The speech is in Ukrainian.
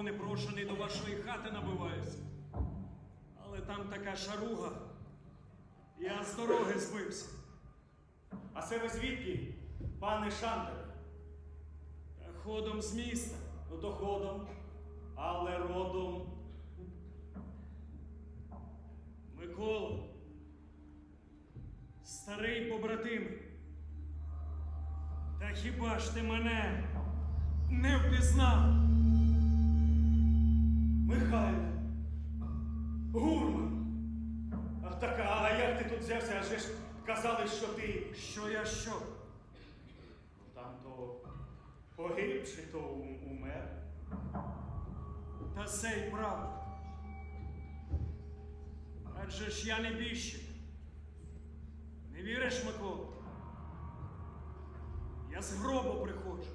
Микола непрошений до вашої хати набиваюся. Але там така шаруга. Я з дороги збився. А це ви звідки, пане Шандер? Ходом з міста. Ну то ходом, але родом. Микола. Старий побратим. Та хіба ж ти мене не впізнав? Тут? Адже ж казали, що ти Що я що? там то погиб чи то умер. Та це й правда. Адже ж я не біщик. Не віриш, Микола? Я з гробу приходжу.